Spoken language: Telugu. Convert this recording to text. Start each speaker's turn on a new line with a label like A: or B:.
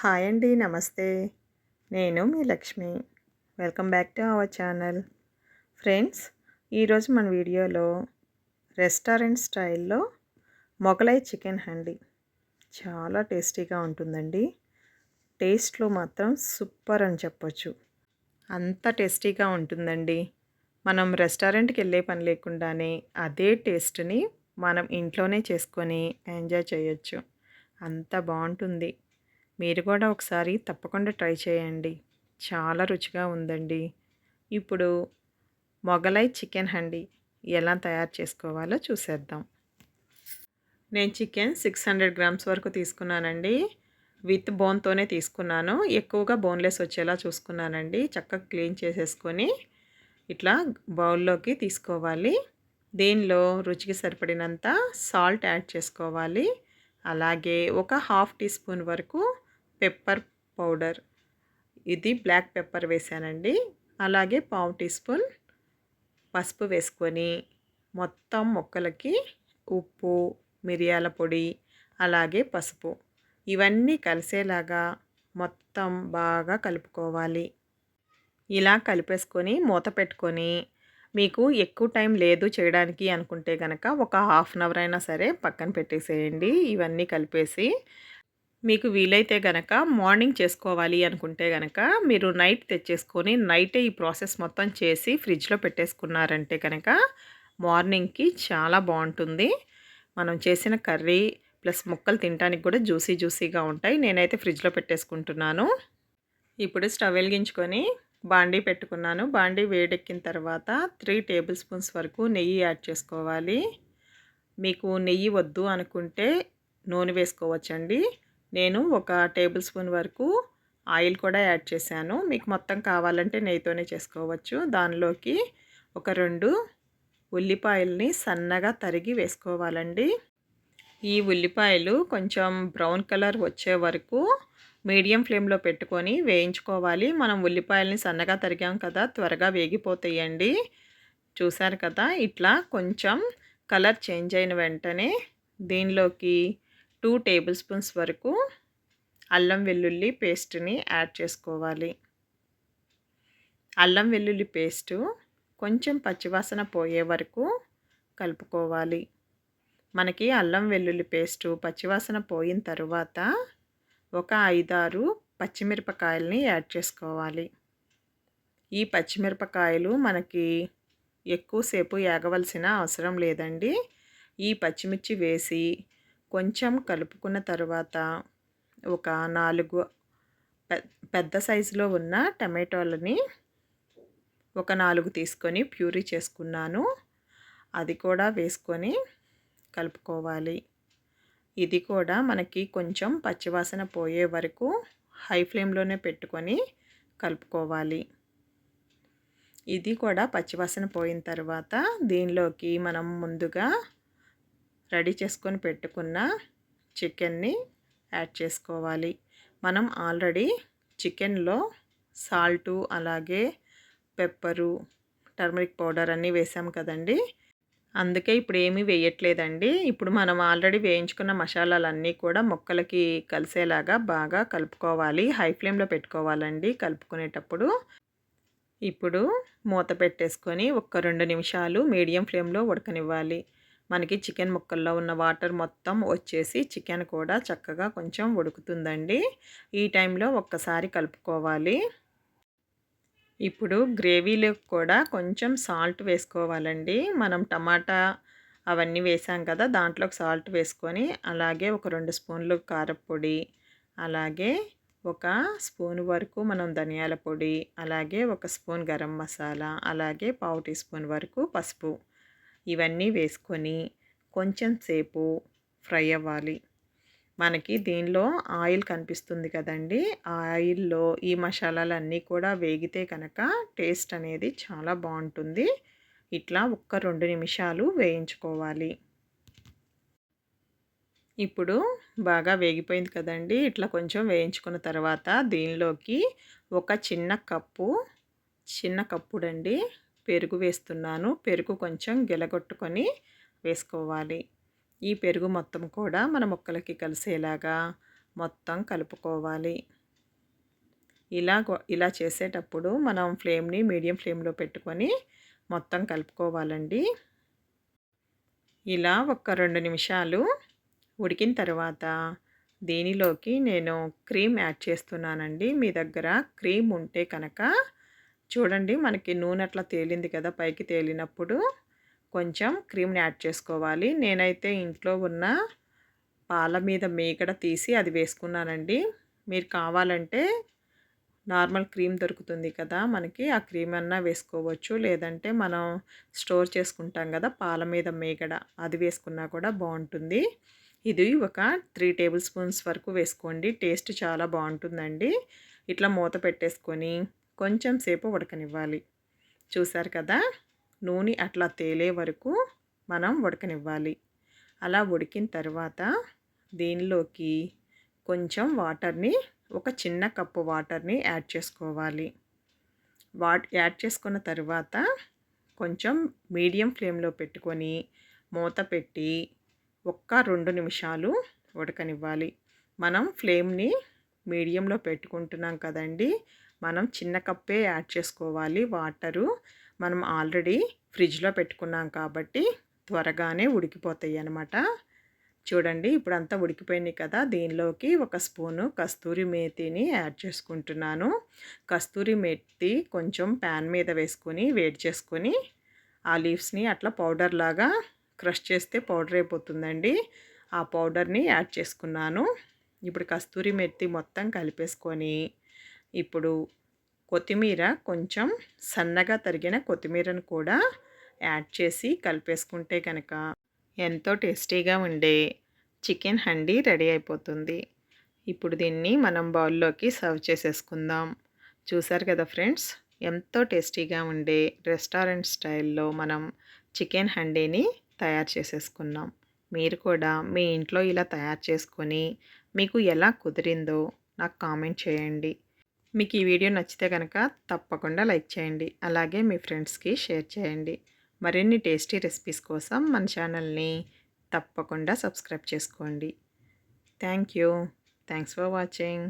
A: హాయ్ అండి నమస్తే. నేను మీ Lakshmi. Welcome back to our channel. Friends ఈరోజు మన వీడియోలో రెస్టారెంట్ స్టైల్లో మొగలై చికెన్ హండి. చాలా టేస్టీగా ఉంటుందండి. టేస్ట్లో మాత్రం సూపర్ అని చెప్పొచ్చు. అంత టేస్టీగా ఉంటుందండి. మనం రెస్టారెంట్కి వెళ్ళే పని లేకుండానే అదే టేస్ట్ని మనం ఇంట్లోనే చేసుకొని ఎంజాయ్ చేయొచ్చు. అంత బాగుంటుంది. మీరు కూడా ఒకసారి తప్పకుండా ట్రై చేయండి. చాలా రుచిగా ఉందండి. ఇప్పుడు మొగలై చికెన్ హండి ఎలా తయారు చేసుకోవాలో చూసేద్దాం. నేను చికెన్ సిక్స్ హండ్రెడ్ గ్రామ్స్ వరకు తీసుకున్నానండి. విత్ బోన్తోనే తీసుకున్నాను. ఎక్కువగా బోన్లెస్ వచ్చేలా చూసుకున్నానండి. చక్కగా క్లీన్ చేసేసుకొని ఇట్లా బౌల్లోకి తీసుకోవాలి. దీనిలో రుచికి సరిపడినంత సాల్ట్ యాడ్ చేసుకోవాలి. అలాగే ఒక హాఫ్ టీ స్పూన్ వరకు పెప్పర్ పౌడర్. ఇది బ్లాక్ పెప్పర్ వేసానండి. అలాగే పావు టీ స్పూన్ పసుపు వేసుకొని మొత్తం మొక్కలకి ఉప్పు మిరియాల పొడి అలాగే పసుపు ఇవన్నీ కలిసేలాగా మొత్తం బాగా కలుపుకోవాలి. ఇలా కలిపేసుకొని మూత పెట్టుకొని మీకు ఎక్కువ టైం లేదు చేయడానికి అనుకుంటే కనుక ఒక హాఫ్ అన్ అవర్ అయినా సరే పక్కన పెట్టేసేయండి. ఇవన్నీ కలిపేసి మీకు వీలైతే గనక మార్నింగ్ చేసుకోవాలి అనుకుంటే గనక మీరు నైట్ తెచ్చేసుకొని నైటే ఈ ప్రాసెస్ మొత్తం చేసి ఫ్రిడ్జ్లో పెట్టేసుకున్నారంటే కనుక మార్నింగ్కి చాలా బాగుంటుంది. మనం చేసిన కర్రీ ప్లస్ ముక్కలు తినడానికి కూడా జ్యూసీ జ్యూసీగా ఉంటాయి. నేనైతే ఫ్రిడ్జ్లో పెట్టేసుకుంటున్నాను. ఇప్పుడు స్టవ్ వెలిగించుకొని బాండీ పెట్టుకున్నాను. బాండీ వేడెక్కిన తర్వాత త్రీ టేబుల్ స్పూన్స్ వరకు నెయ్యి యాడ్ చేసుకోవాలి. మీకు నెయ్యి వద్దు అనుకుంటే నూనె వేసుకోవచ్చండి. నేను ఒక టేబుల్ స్పూన్ వరకు ఆయిల్ కూడా యాడ్ చేశాను. మీకు మొత్తం కావాలంటే నెయ్యితోనే చేసుకోవచ్చు. దానిలోకి ఒక రెండు ఉల్లిపాయల్ని సన్నగా తరిగి వేసుకోవాలండి. ఈ ఉల్లిపాయలు కొంచెం బ్రౌన్ కలర్ వచ్చే వరకు మీడియం ఫ్లేమ్లో పెట్టుకొని వేయించుకోవాలి. మనం ఉల్లిపాయల్ని సన్నగా తరిగాం కదా త్వరగా వేగిపోతాయండి. చూశారు కదా ఇట్లా కొంచెం కలర్ చేంజ్ అయిన వెంటనే దీనిలోకి టూ టేబుల్ స్పూన్స్ వరకు అల్లం వెల్లుల్లి పేస్ట్ని యాడ్ చేసుకోవాలి. అల్లం వెల్లుల్లి పేస్టు కొంచెం పచ్చివాసన పోయే వరకు కలుపుకోవాలి. మనకి అల్లం వెల్లుల్లి పేస్టు పచ్చివాసన పోయిన తర్వాత ఒక ఐదారు పచ్చిమిరపకాయలని యాడ్ చేసుకోవాలి. ఈ పచ్చిమిరపకాయలు మనకి ఎక్కువసేపు ఏగవలసిన అవసరం లేదండి. ఈ పచ్చిమిర్చి వేసి కొంచెం కలుపుకున్న తర్వాత ఒక నాలుగు పెద్ద సైజులో ఉన్న టమాటోలని ఒక నాలుగు తీసుకొని ప్యూరీ చేసుకున్నాను. అది కూడా వేసుకొని కలుపుకోవాలి. ఇది కూడా మనకి కొంచెం పచ్చివాసన పోయే వరకు హై ఫ్లేమ్లోనే పెట్టుకొని కలుపుకోవాలి. ఇది కూడా పచ్చివాసన పోయిన తర్వాత దీనిలోకి మనం ముందుగా రెడీ చేసుకొని పెట్టుకున్న చికెన్ని యాడ్ చేసుకోవాలి. మనం ఆల్రెడీ చికెన్లో సాల్టు అలాగే పెప్పరు టర్మరిక్ పౌడర్ అన్నీ వేసాం కదండి. అందుకే ఇప్పుడు ఏమీ వేయట్లేదండి. ఇప్పుడు మనం ఆల్రెడీ వేయించుకున్న మసాలాలన్నీ కూడా మొక్కలకి కలిసేలాగా బాగా కలుపుకోవాలి. హై ఫ్లేమ్లో పెట్టుకోవాలండి కలుపుకునేటప్పుడు. ఇప్పుడు మూత పెట్టేసుకొని ఒక రెండు నిమిషాలు మీడియం ఫ్లేమ్లో ఉడకనివ్వాలి. మనకి చికెన్ ముక్కల్లో ఉన్న వాటర్ మొత్తం వచ్చేసి చికెన్ కూడా చక్కగా కొంచెం ఉడుకుతుందండి. ఈ టైంలో ఒక్కసారి కలుపుకోవాలి. ఇప్పుడు గ్రేవీలో కూడా కొంచెం సాల్ట్ వేసుకోవాలండి. మనం టమాటా అవన్నీ వేసాం కదా దాంట్లోకి సాల్ట్ వేసుకొని అలాగే ఒక రెండు స్పూన్లు కారపొడి అలాగే ఒక స్పూన్ వరకు మనం ధనియాల పొడి అలాగే ఒక స్పూన్ గరం మసాలా అలాగే పావు టీ స్పూన్ వరకు పసుపు. ఇవన్నీ వేసుకొని కొంచెం సేపు ఫ్రై అవ్వాలి. మనకి దీనిలో ఆయిల్ కనిపిస్తుంది కదండి. ఆ ఆయిల్లో ఈ మసాలాలన్నీ కూడా వేగితే కనుక టేస్ట్ అనేది చాలా బాగుంటుంది. ఇట్లా ఒక్క రెండు నిమిషాలు వేయించుకోవాలి. ఇప్పుడు బాగా వేగిపోయింది కదండి. ఇట్లా కొంచెం వేయించుకున్న తర్వాత దీనిలోకి ఒక చిన్న కప్పు చిన్న కప్పుడండి పెరుగు వేస్తున్నాను. పెరుగు కొంచెం గెలగొట్టుకొని వేసుకోవాలి. ఈ పెరుగు మొత్తం కూడా మన ముక్కలకి కలిసేలాగా మొత్తం కలుపుకోవాలి. ఇలా ఇలా చేసేటప్పుడు మనం ఫ్లేమ్ని మీడియం ఫ్లేమ్లో పెట్టుకొని మొత్తం కలుపుకోవాలండి. ఇలా ఒక రెండు నిమిషాలు ఉడికిన తర్వాత దీనిలోకి నేను క్రీమ్ యాడ్ చేస్తున్నానండి. మీ దగ్గర క్రీమ్ ఉంటే కనుక చూడండి మనకి నూనె అట్లా తేలింది కదా పైకి తేలినప్పుడు కొంచెం క్రీమ్ని యాడ్ చేసుకోవాలి. నేనైతే ఇంట్లో ఉన్న పాల మీద మేకడ తీసి అది వేసుకున్నానండి. మీరు కావాలంటే నార్మల్ క్రీమ్ దొరుకుతుంది కదా మనకి ఆ క్రీమ్ అన్నా వేసుకోవచ్చు. లేదంటే మనం స్టోర్ చేసుకుంటాం కదా పాల మీద మేగడ అది వేసుకున్నా కూడా బాగుంటుంది. ఇది ఒక త్రీ టేబుల్ స్పూన్స్ వరకు వేసుకోండి టేస్ట్ చాలా బాగుంటుందండి. ఇట్లా మూత పెట్టేసుకొని కొంచెం సేపు ఉడకనివ్వాలి. చూసారు కదా? నూనె అట్లా తేలే వరకు మనం ఉడకనివ్వాలి. అలా ఉడికిన తర్వాత దీనిలోకి కొంచెం వాటర్ని ఒక చిన్న కప్పు వాటర్ని యాడ్ చేసుకోవాలి. వాట్ యాడ్ చేసుకున్న తర్వాత కొంచెం మీడియం ఫ్లేమ్లో పెట్టుకొని మూత పెట్టి ఒక్క రెండు నిమిషాలు ఉడకనివ్వాలి. మనం ఫ్లేమ్ని మీడియంలో పెట్టుకుంటున్నాం కదండి మనం చిన్న కప్పే యాడ్ చేసుకోవాలి. వాటరు మనం ఆల్రెడీ ఫ్రిడ్జ్లో పెట్టుకున్నాం కాబట్టి త్వరగానే ఉడికిపోతాయి అన్నమాట. చూడండి ఇప్పుడు అంతా ఉడికిపోయినాయి కదా. దీనిలోకి ఒక స్పూను కస్తూరి మేతిని యాడ్ చేసుకుంటున్నాను. కస్తూరి మేతి కొంచెం ప్యాన్ మీద వేసుకొని వేడి చేసుకొని ఆ లీవ్స్ని అట్లా పౌడర్ లాగా క్రష్ చేస్తే పౌడర్ అయిపోతుందండి. ఆ పౌడర్ని యాడ్ చేసుకున్నాను. ఇప్పుడు కస్తూరి మెత్తి మొత్తం కలిపేసుకొని ఇప్పుడు కొత్తిమీర కొంచెం సన్నగా తరిగిన కొత్తిమీరను కూడా యాడ్ చేసి కలిపేసుకుంటే కనుక ఎంతో టేస్టీగా ఉండే చికెన్ హండీ రెడీ అయిపోతుంది. ఇప్పుడు దీన్ని మనం బౌల్లోకి సర్వ్ చేసేసుకుందాం. చూసారు కదా ఫ్రెండ్స్ ఎంతో టేస్టీగా ఉండే రెస్టారెంట్ స్టైల్లో మనం చికెన్ హండీని తయారు చేసేసుకున్నాం. మీరు కూడా మీ ఇంట్లో ఇలా తయారు చేసుకొని మీకు ఎలా కుదిరిందో నాకు కామెంట్ చేయండి. మీకు ఈ వీడియో నచ్చితే కనుక తప్పకుండా లైక్ చేయండి. అలాగే మీ ఫ్రెండ్స్కి షేర్ చేయండి. మరిన్ని టేస్టీ రెసిపీస్ కోసం మన ఛానల్ని తప్పకుండా సబ్స్క్రైబ్ చేసుకోండి. Thank you. Thanks for watching.